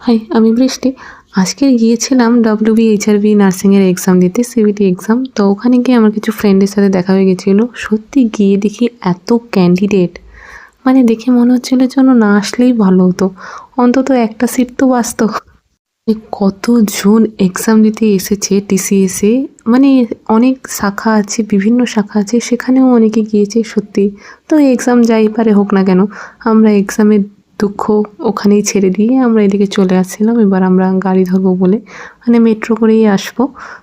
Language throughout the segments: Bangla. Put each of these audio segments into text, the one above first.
হাই, আমি বৃষ্টি। আজকে গিয়েছিলাম ডব্লিউবি এইচআরবি নার্সিংয়ের এক্সাম দিতে সিবিটি এক্সাম তো ওখানে গিয়ে আমার কিছু ফ্রেন্ডের সাথে দেখা হয়ে গেছিল সত্যি গিয়ে দেখি এত ক্যান্ডিডেট মানে দেখে মনে হচ্ছিল যেন না আসলেই ভালো হতো। অন্তত একটা সিট তো বাঁচত। কতজন এক্সাম দিতে এসেছে টিসিএসে মানে অনেক শাখা আছে, বিভিন্ন শাখা আছে, সেখানেও অনেকে গিয়েছে সত্যি। তো এক্সাম যাই পারে হোক না কেন, আমরা এক্সামের দুঃখ ওখানেই ছেড়ে দিয়ে আমরা এদিকে চলে আসছিলাম। এবার আমরা গাড়ি ধরবো বলে মানে মেট্রো করেই আসব।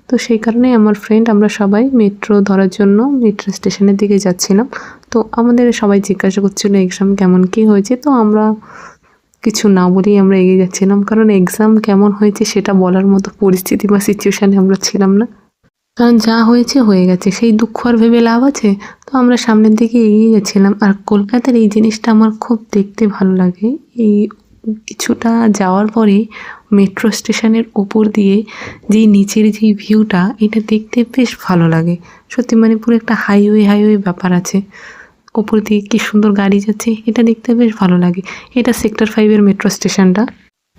তো সেই কারণে আমার ফ্রেন্ড আমরা সবাই মেট্রো ধরার জন্য মেট্রো স্টেশনের দিকে যাচ্ছিলাম। তো আমাদের সবাই জিজ্ঞাসা করছিল এক্সাম কেমন কী হয়েছে? তো আমরা কিছু না বলেই আমরা এগিয়ে যাচ্ছিলাম। কারণ এক্সাম কেমন হয়েছে সেটা বলার মতো পরিস্থিতি বা সিচুয়েশানে আমরা ছিলাম না। কারণ যা হয়েছে, হয়ে গেছে। সেই দুঃখ আর ভেবে লাভ আছে? তো আমরা সামনের দিকে এগিয়ে গেছিলাম আর কলকাতার এই জিনিসটা আমার খুব দেখতে ভালো লাগে। এই কিছুটা যাওয়ার পরে মেট্রো স্টেশনের ওপর দিয়ে যে নিচের যে ভিউটা, এটা দেখতে বেশ ভালো লাগে। সত্যি মানে পুরো একটা হাইওয়ে হাইওয়ে ব্যাপার আছে। ওপর দিয়ে কি সুন্দর গাড়ি যাচ্ছে, এটা দেখতে বেশ ভালো লাগে। এটা সেক্টর ফাইভের মেট্রো স্টেশনটা।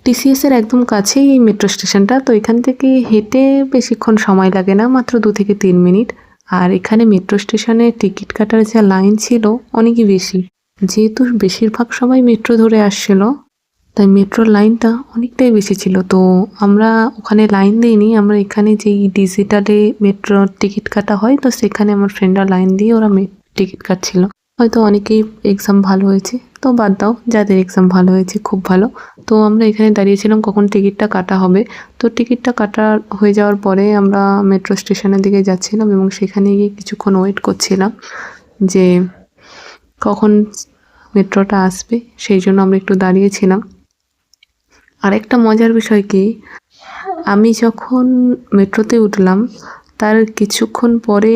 টিসিএস এর একদম কাছেই এই মেট্রো স্টেশনটা তো এখান থেকে হেঁটে বেশিক্ষণ সময় লাগে না, মাত্র দু থেকে তিন মিনিট। আর এখানে মেট্রো স্টেশনে টিকিট কাটার যা লাইন ছিল, অনেকই বেশি। যেহেতু বেশিরভাগ সবাই মেট্রো ধরে আসছিল, তাই মেট্রোর লাইনটা অনেকটাই বেশি ছিল। তো আমরা ওখানে লাইন দিইনি, আমরা এখানে যেই ডিজিটালে মেট্রোর টিকিট কাটা হয়, তো সেখানে আমার ফ্রেন্ডরা লাইন দিয়ে ওরা টিকিট কাটছিল। হয়তো অনেকেই এক্সাম ভালো হয়েছে, তো বাদ দাও, যাদের এক্সাম ভালো হয়েছে, খুব ভালো। তো আমরা এখানে দাঁড়িয়েছিলাম কখন টিকিটটা কাটা হবে। তো টিকিটটা কাটা হয়ে যাওয়ার পরে আমরা মেট্রো স্টেশনের দিকে যাচ্ছিলাম এবং সেখানে গিয়ে কিছুক্ষণ ওয়েট করছিলাম যে কখন মেট্রোটা আসবে, সেই জন্য আমরা একটু দাঁড়িয়েছিলাম। আরেকটা মজার বিষয় কি? আমি যখন মেট্রোতে উঠলাম তার কিছুক্ষণ পরে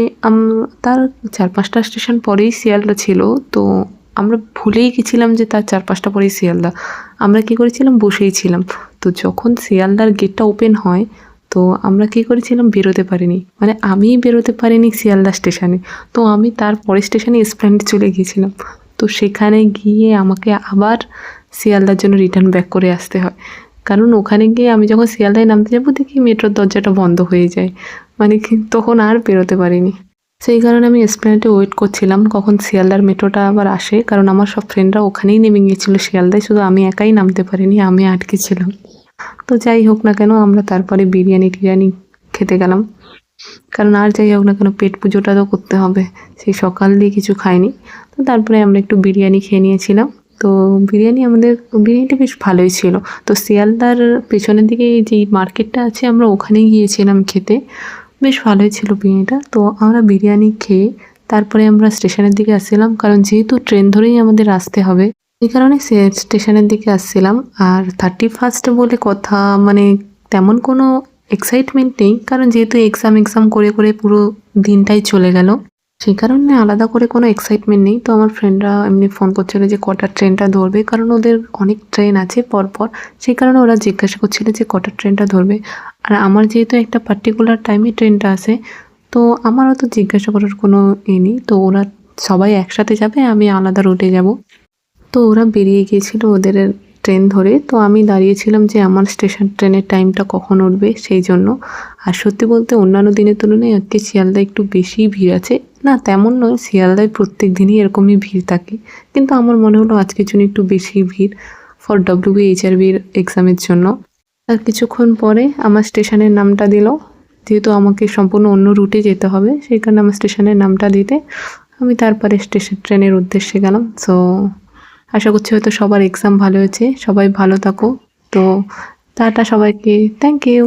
তার চার পাঁচটা স্টেশন পরেই শিয়ালদা ছিল। তো আমরা ভুলেই গেছিলাম যে তার চার পাঁচটা পরেই শিয়ালদা। আমরা কি করেছিলাম? বসেই ছিলাম। তো যখন শিয়ালদার গেটটা ওপেন হয়, তো আমরা কি করেছিলাম? বেরোতে পারিনি। মানে আমিই বেরোতে পারিনি শিয়ালদা স্টেশনে তো আমি তার পরের স্টেশনে স্প্ল্যান্ডে চলে গিয়েছিলাম। তো সেখানে গিয়ে আমাকে আবার শিয়ালদার জন্য রিটার্ন ব্যাক করে আসতে হয়। কারণ ওখানে গিয়ে আমি যখন শিয়ালদায় নামতে যাব, দেখি মেট্রোর দরজাটা বন্ধ হয়ে যায়। মানে কি, তখন আর বেরোতে পারিনি। সেই কারণে আমি এসপ্ল্যানেটে ওয়েট করছিলাম, কখন শিয়ালদার মেট্রোটা আবার আসে। কারণ আমার সব ফ্রেন্ডরা ওখানেই নেমে গিয়েছিল শিয়ালদায়, শুধু আমি একাই নামতে পারিনি, আমি আটকে ছিলাম। তো যাই হোক না কেন, আমরা তারপরে বিরিয়ানি টিরিয়ানি খেতে গেলাম। কারণ আর যাই হোক না কেন, পেট পুজোটা তো করতে হবে। সেই সকাল দিয়ে কিছু খাইনি। তো তারপরে আমরা একটু বিরিয়ানি খেয়ে নিয়েছিলাম। তো বিরিয়ানি আমাদের, বিরিয়ানিটা বেশ ভালোই ছিল। তো শিয়ালদার পেছনের দিকে যেই মার্কেটটা আছে, আমরা ওখানেই গিয়েছিলাম খেতে। বেশ ভালোই ছিল বিরিয়ানিটা। তো আমরা বিরিয়ানি খেয়ে তারপরে আমরা স্টেশনের দিকে আসছিলাম, কারণ যেহেতু ট্রেন ধরেই আমাদের আসতে হবে, এই কারণে স্টেশনের দিকে আসছিলাম। আর থার্টি ফার্স্ট বলে কথা মানে তেমন কোনো এক্সাইটমেন্ট নেই, কারণ যেহেতু এক্সাম এক্সাম করে করে পুরো দিনটাই চলে গেল। সেই কারণে আলাদা করে কোনো এক্সাইটমেন্ট নেই। তো আমার ফ্রেন্ডরা এমনি ফোন করছিল যে কটার ট্রেনটা ধরবে? কারণ ওদের অনেক ট্রেন আছে পরপর। সেই কারণে ওরা জিজ্ঞাসা করছিল যে কটার ট্রেনটা ধরবে? আর আমার যেহেতু একটা পার্টিকুলার টাইমে ট্রেনটা আছে, তো আমার অত জিজ্ঞাসা করার কোনো এ নেই। তো ওরা সবাই একসাথে যাবে, আমি আলাদা রুটে যাব। তো ওরা বেরিয়ে গিয়েছিল ওদের ট্রেন ধরে, তো আমি দাঁড়িয়েছিলাম যে আমার স্টেশন ট্রেনের টাইমটা কখন উঠবে সেই জন্য। আর সত্যি বলতে অন্যান্য দিনের তুলনায় আজকে শিয়ালদা একটু বেশি ভিড় আছে। না, তেমন নয়, শিয়ালদায় প্রত্যেক দিনই এরকমই ভিড় থাকে। কিন্তু আমার মনে হলো আজকের জন্য একটু বেশি ভিড় ফর ডব্লিউবি এইচআরবির এক্সামের জন্য। আর কিছুক্ষণ পরে আমার স্টেশনের নামটা দিল। যেহেতু আমাকে সম্পূর্ণ অন্য রুটে যেতে হবে, সেই কারণে আমার স্টেশনের নামটা দিতে আমি তারপরে স্টেশন ট্রেনের উদ্দেশ্যে গেলাম। সো আশা করছি হয়তো সবার এক্সাম ভালো হয়েছে। সবাই ভালো থাকো। তো টাটা সবাইকে। Thank you